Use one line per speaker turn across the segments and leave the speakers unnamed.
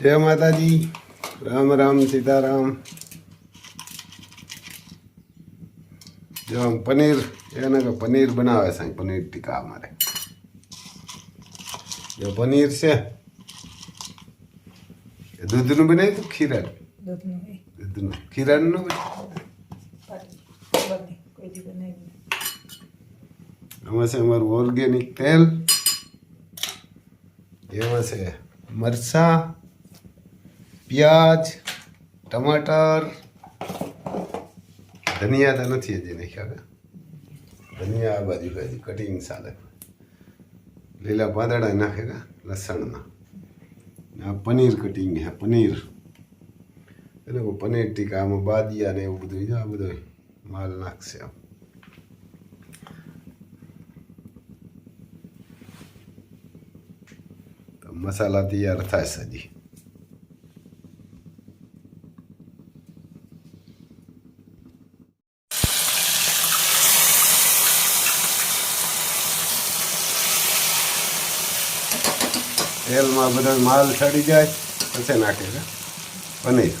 જય માતાજી. રામ રામ સીતારામ. જો પનીર એને કે પનીર બનાવે અહીં પનીર ટીકા અમારે. જો પનીર છે દૂધનું બનાવ્યું હતું ખીરાનું?
દૂધનું એ
દૂધનું. ખીરાનું ન બનાવ્યું?
પાટી ખબર નહીં કોઈ દી બનાવ્યું નહીં.
આમાં છે અમારું ઓર્ગેનિક તેલ. એમાં છે મરચાં. પ્યાજ, ટમાટર, ધનિયા તો નથી હજી નાખ્યા કે ધનિયા આ બાજુ બાજુ કટિંગ ચાલે. લીલા પાંદડા નાખે કે, લસણના. આ પનીર કટિંગ હે પનીર. એટલે પનીર ટીકા, આમાં બાદિયા ને એવું બધું આ બધું માલ નાખશે આમ. મસાલા તૈયાર થાય સજી તેલમાં બધો માલ ચડી જાય પછી નાખે છે. પનીર.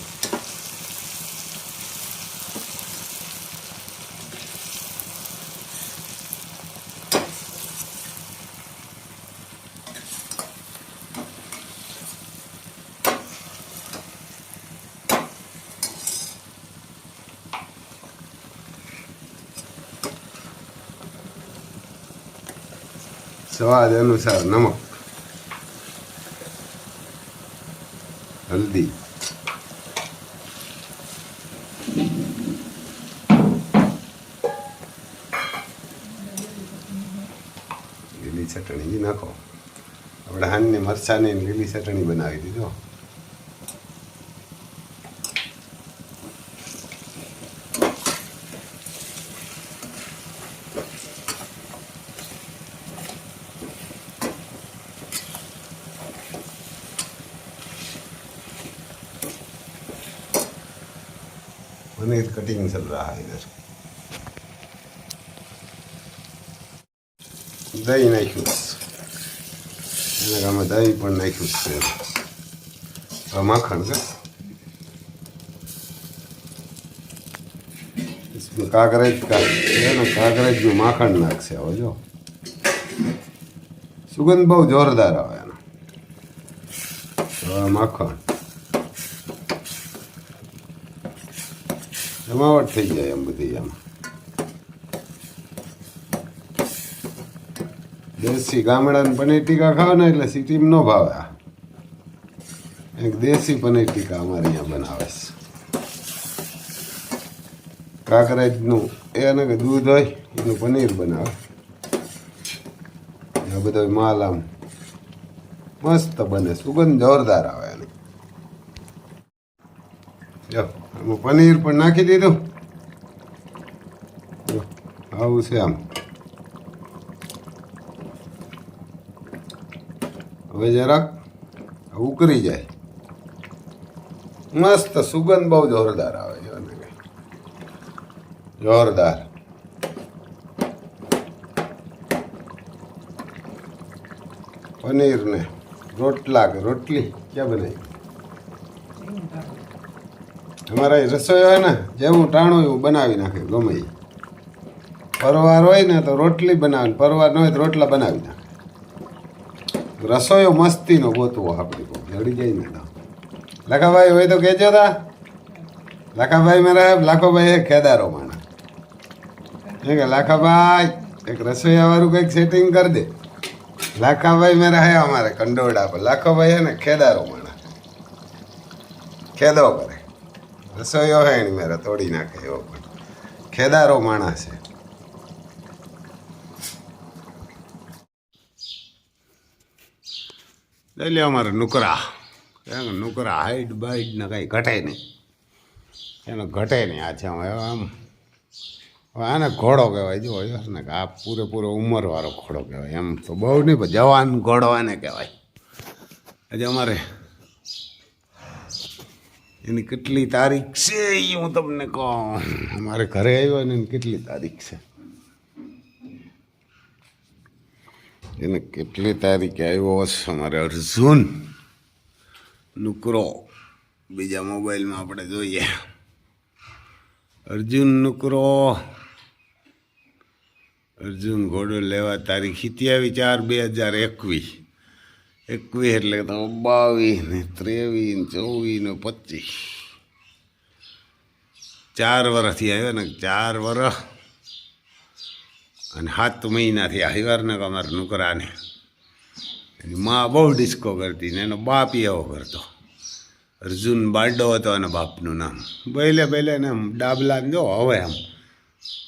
સ્વાદ અનુસાર નમક. હલ્દી લીલી ચટણી નાખો. આપણે હાનની મરચાંને લીલી ચટણી બનાવી દીધો. में कटिंग चल रहा है इधर? દહીં નાખ્યું એના ગામે દહીં પણ નાખ્યું છે માખણ કે કાગરેજ કાગરેજનું માખણ નાખશે હવે જો સુગંધ બહુ જોરદાર આવે એનો માખણ જમાવટ થઈ જાય એમ બધી એમ દેશી ગામડાની પનીર ટીકા ખાવ ને એટલે સિટીમાં ન ભાવે એક દેશી પનીર ટીકા અમારે અહીંયા બનાવે છે કાકરેજનું એ અને કે દૂધ હોય એનું પનીર બનાવે આ બધો માલ આમ મસ્ત બને સુગંધ જોરદાર આવે એની જો પનીર પણ નાખી દીધું. આવું છે આમ. હવે જરાક ઉકળી જાય. મસ્ત સુગંધ બહુ જોરદાર આવે છે જોરદાર. પનીર ને રોટલા કે રોટલી, ક્યાં બનાવી. અહીં રસોઈ હોય ને જેવું ટાણું એવું બનાવી નાખે, ગમે એ. પરવાર હોય ને તો રોટલી બનાવે પરવાર ન હોય તો રોટલા બનાવી નાખે. રસોઈયો મસ્તીનો ગોતવો આપણી જડી જાય ને લાખાભાઈ હોય તો કહેજો તા. લાખાભાઈ મારા લાખોભાઈ એ ખેદારો માણા એ કે લાખાભાઈ, એક રસોઈયા વાળું કંઈક સેટિંગ કરી દે. લાખાભાઈ મેરા હે અમારે કંડોળા પર. લાખોભાઈ હે ને ખેદારો માણા ખેદો કરે. રસોઈયો હે એની મેરા તોડી નાખે એવો પણ. ખેદારો માણસ છે. લઈ લે અમારે નુકરા. એમ નુકરા હાઈટ ને કાંઈ ઘટે નહીં. એનો ઘટે નહીં આ છે આમ હવે આને ઘોડો કહેવાય. જો ને કે આ પૂરેપૂરો ઉંમરવાળો ઘોડો કહેવાય. એમ તો બહુ નહીં, પણ જવાન ઘોડો એને કહેવાય. આજે અમારે એની કેટલી તારીખ છે એ હું તમને કહું. અમારે ઘરે આવ્યો ને એની કેટલી તારીખ છે? એને કેટલી તારીખે આવ્યો હશે? અમારે અર્જુન નુકરો. બીજા મોબાઈલમાં આપણે જોઈએ. અર્જુન નુકરો. અર્જુન ઘોડો લેવા તારીખ સિત્યાવીસ ચાર બે હજાર એકવીસ. એકવીસ એટલે કે તમે બાવીસ ને ત્રેવીસ ને ચોવીસ ને પચીસ. ચાર વર્ષથી આવ્યો ને ચાર વર્ષ અને સાત મહિનાથી આવ્યા ને અમારા નુકરાને. એની મા બહુ ડિસ્કો કરતી ને એનો બાપ એવો કરતો. અર્જુન બારડો હતો અને બાપનું નામ. બહેલે બેલે ને આમ ડાબલા જો હવે આમ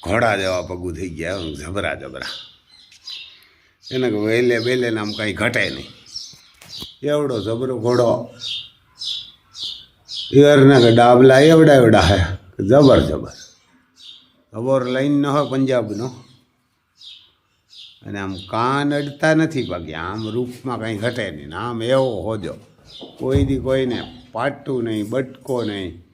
ઘોડા જેવા પગું થઈ ગયા જબરા જબરા. એને વહેલે બેલે આમ કાંઈ ઘટે નહીં. એવડો જબરો ઘોડો. ઈયરના કે ડાબલા એવડા એવડા હે જબર જબર. અબોર લાઈન ન હોય પંજાબનો. અને આમ કાન અડતા નથી બાકી આમ રૂપમાં કાંઈ ઘટે નહીં આમ એવો હોજો. કોઈ દી કોઈને પાટું નહીં, બટકો નહીં,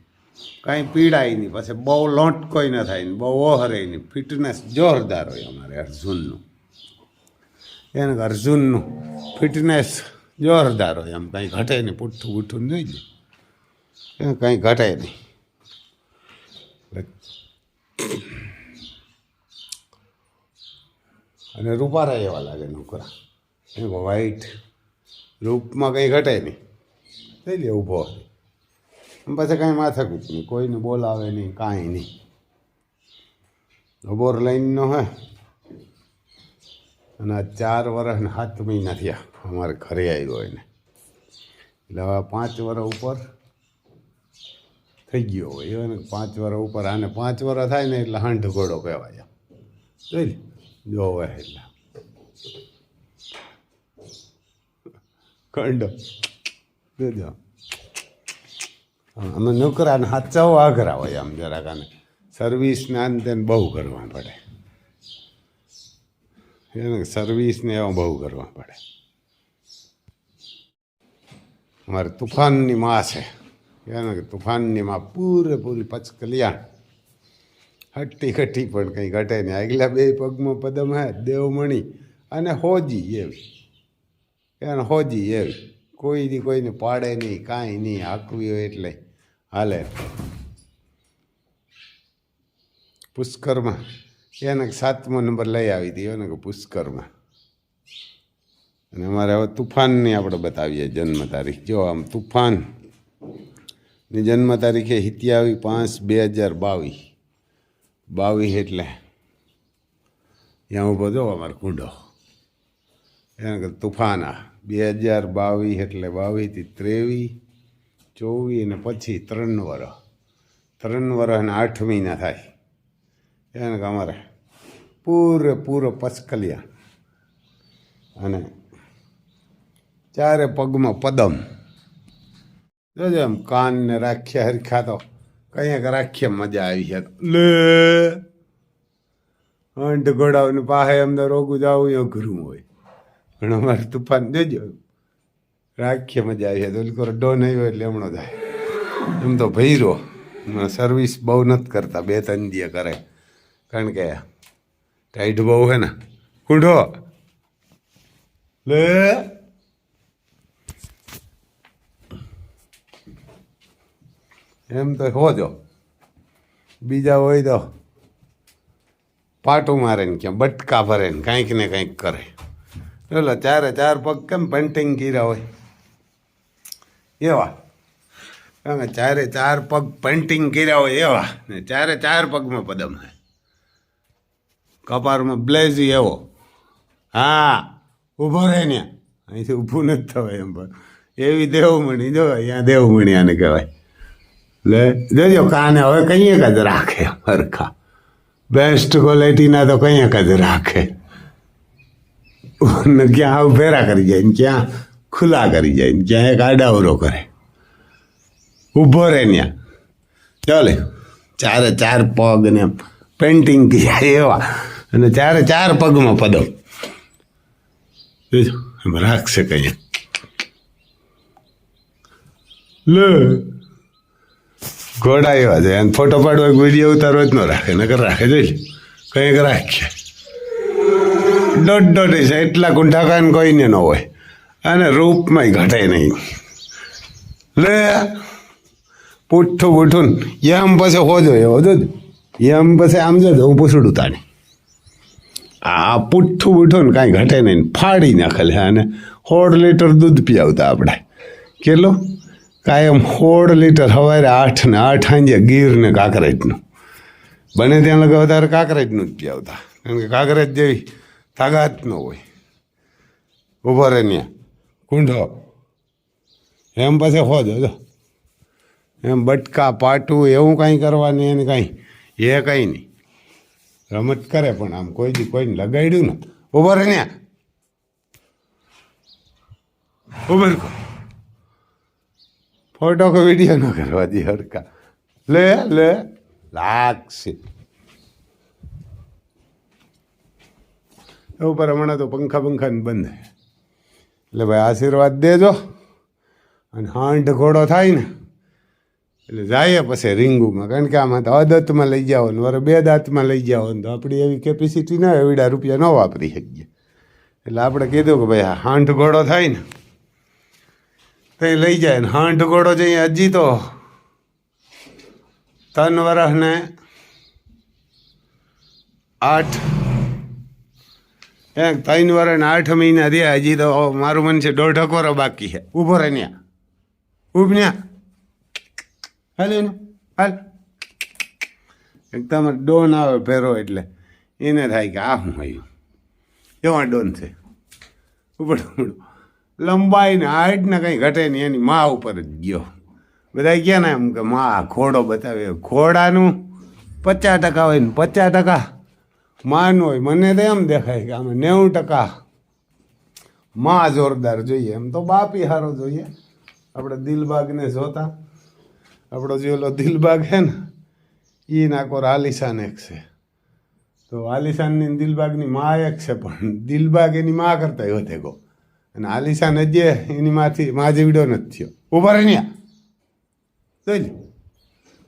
કાંઈ પીડાય નહીં, પછી બહુ લોટકોય ન થાય ને, બહુ ઓહરે નહીં. ફિટનેસ જોરદાર હોય અમારે અર્જુનનું. એને અર્જુનનું ફિટનેસ જોરદાર હોય. આમ કાંઈ ઘટે નહીં. પુઠ્ઠું બુઠ્ઠું લે. એને કાંઈ ઘટે નહીં. અને રૂપારા એવા લાગે નોકરા. એ વ્હાઈટ રૂપમાં કંઈ ઘટે નહીં. થઈ લે, ઊભો પછી કાંઈ માથાકૂટ નહીં. કોઈને બોલાવે નહીં, કાંઈ નહીં. ઉભોર લાઈનનો હે અને ચાર વર્ષ ને સાત મહિના થયા. અમારે ઘરે આવ્યો એને. એટલે હવે પાંચ વર્ષ ઉપર થઈ ગયો હોય. એને પાંચ વર્ષ ઉપર આને પાંચ વર્ષ થાય ને એટલે હાંઢ ઘોડો કહેવાય જોઈ લે, જો હોય એટલે. કંડ જોજો અમે નોકરાને સાચાઓ આઘરા હોય આમ જરાક આને. સર્વિસને આને તેને બહુ કરવા પડે. એને સર્વિસને એવા બહુ કરવા પડે. અમારે તુફાનની માં છે. એને કે તુફાનની માં પૂરેપૂરી પચકલિયાણ હટ્ટી ખટ્ટી પણ કંઈ ઘટે નહીં. આગલા બે પગમાં પદમ હે, દેવમણી અને હોજી એવી. એને હોજી એવી. કોઈની કોઈને પાડે નહીં, કાંઈ નહીં, હાંકવી હોય એટલે હાલે. પુષ્કરમાં. એને સાતમો નંબર લઈ આવી હતી. એને કે પુષ્કરમાં. અને અમારે હવે તુફાનની આપણે બતાવીએ જન્મ તારીખ. જો આમ તુફાનની જન્મ તારીખે હિત્યાવી પાંચ બે હજાર બાવીસ. બાવીસ એટલે ત્યાં ઊભો જો અમારો કુંડો એને કે આ. બે હજાર બાવીસ એટલે બાવીસથી ત્રેવીસ, ચોવીસ અને પછી ત્રણ વર્ષ ત્રણ વર્ષ અને આઠ મહિના થાય. એને કે અમારે પૂરેપૂરો પચકલિયા અને ચારે પગમાં પદમ. જોજો એમ કાન ને રાખ્યા હરખા તો કંઈક રાખીએ, મજા આવી છે. લે. અંટ ઘોડાઓની પાસે અંદર રોગું જવું એ અઘરું હોય. પણ અમારે તુફાન, જોજો રાખીએ, મજા આવી છે. ઓલી કરો હોય આવ્યો એટલે હમણાં જાય એમ તો ભૈરો. સર્વિસ બહુ નથી કરતા, બે ત્રણ દિયે કરે. કારણ કે ટાઈટ બહુ હે ને. કુંઢો. લે. એમ તો હોજો બીજા હોય તો પાટું મારે ને ક્યાં બટકા ભરે ને કાંઈક ને કાંઈક કરે. એટલે ચારે ચાર પગ કેમ પેન્ટિંગ કર્યા હોય? એવા. કારણ ચારે ચાર પગ પેન્ટિંગ કર્યા હોય એવા. ને ચારે ચાર પગમાં પદમ હે કપારમાં બ્લેઝી એવો. હા, ઊભો રહે ને. અહીંથી ઊભું નથી થવાય એમ પણ. એવી દેવમણી જો અહીંયા દેવમણી આને કહેવાય. લે જોજો કાને, હવે કંઈક જ રાખે ફરખા બેસ્ટ ક્વોલિટીના તો કંઈ જ રાખે. ક્યાં આવું ફેરા કરી જાય ને ક્યાં ખુલ્લા કરી જાય ને ક્યાં એક આડાવરો કરે. ઊભો રહે ત્યાં ચાલે, ચારે ચાર પગ ને પેન્ટિંગ કર્યા એવા. અને ચારે ચાર પગમાં પદો. એમ રાખશે કંઈ લે ઘોડા એવા છે. અને ફોટો પાડવો વીડિયો ઉતારવો જ ન રાખે, નકર રાખે જોઈ કંઈક રાખીએ દોઢ દોઢ છે, એટલા ગુંઠા કાન કોઈને ન હોય. અને રૂપમાંય ઘટે નહીં. લે, પૂઠું પૂઠું ને એમ પછી હોજો એવો જ. એમ પછી આમ જોજો, હું પૂછડું તાણે. આ પૂઠું પૂઠું ને કાંઈ ઘટે નહીં ફાડી નાખે લે, અને સોળ લીટર દૂધ પીવતા આપણે. કેટલું? કાયમ સોળ લીટર સવારે આઠ ને આઠ સાંજે ગીર ને કાંકરેજનું. બને ત્યાં લગે વધારે કાંકરેજનું જ પીવતા કારણ કે કાંકરેજ જેવી તાકાત ન હોય. ઊભો રહે ત્યાં. કુંઢો. એમ પછી હોજો જો એમ બટકા, પાટું એવું કાંઈ કરવાની એને કાંઈ એ કંઈ નહીં. રમત કરે પણ આમ કોઈ દી કોઈને લગાડ્યું ને ઊભો રહે ત્યાં. ઊભો રહો. ફોટો કે વીડિયો ન કરવા દે હરકા લે લે. લાગશે. ઉપર હમણાં તો પંખા પંખા બંધ. એટલે ભાઈ આશીર્વાદ દેજો. અને હાંઠ ઘોડો થાય ને, એટલે જાય પછી રીંગુમાં. કારણ કે આમાં તો અદતમાં લઈ જાઓ ને, વરે બે દાંતમાં લઈ જાઓ ને, તો આપણી એવી કેપેસિટી ના એવડા રૂપિયા ન વાપરી શકીએ. એટલે આપણે કીધું કે ભાઈ હાંઠ ઘોડો થાય ને તો એ લઈ જાય ને? હાંઠ ઘોડો જઈ હજી તો. ત્રણ વર્ષ ને આઠ. એક ત્રણ વર્ષ આઠ મહિના રહ્યા હજી તો મારું મન છે દોઢ અકોરો બાકી છે. ઊભો રહે ન્યા. ઊભ ન્યા. હાલ એનું હાલ. એકદમ ડોન આવે ફેરો એટલે. એને થાય કે આ હું આવ્યું. એવા ડોન છે. ઉપડ ઉપડ લંબાઈ ને હાઈટ ને કંઈ ઘટે નહીં, એની મા ઉપર જ ગયો. બધા ક્યાં ને એમ કે મા ઘોડો બતાવે. ઘોડાનું પચાસ ટકા હોય ને પચાસ ટકા માનું હોય. મને તો એમ દેખાય કે આમાં નેવું ટકા માં જોરદાર જોઈએ. એમ તો બાપી હારો જોઈએ. આપણે દિલબાગને જોતા. આપણો જે ઓલો દિલબાગ છે ને એ નાકોર આલિશાન એક છે. તો આલિશાનની દિલબાગની મા એક છે, પણ દિલબાગ એની મા કરતા વધે ગો. અને આલિશાન હજી એની માથી મા જેવડો નથી થયો. ઊભા રહ્યા જોઈ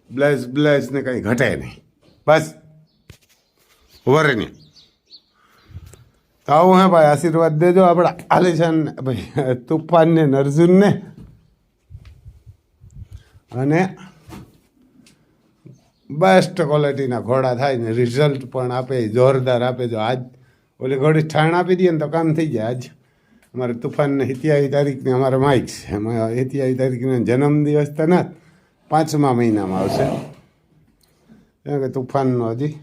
બ્લેસ બ્લેસ ને કંઈ ઘટે નહીં. બસ. ઊભા રહી ન્યા તો આવું હે ભાઈ, આશીર્વાદ દેજો આપણા આલિશાન, ભાઈ તુફાનને અર્જુનને અને બેસ્ટ ક્વોલિટીના ઘોડા થાય ને રિઝલ્ટ પણ આપે, જોરદાર આપે. જો આજ ઓલી ઘોડી ઠાણ આપી દઈએ ને તો કામ થઈ જાય આજ. અમારે તુફાનને સિત્યાવી તારીખને અમારે માઇક છે. એમાં સિત્યાવી તારીખનો જન્મદિવસ તો ના પાંચમા મહિનામાં આવશે. કેમ કે તુફાનનો હજી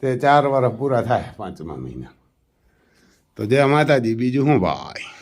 તે ચાર વર્ષ પૂરા થાય પાંચમા મહિનામાં. તો જય માતાજી, બીજું શું ભાઈ?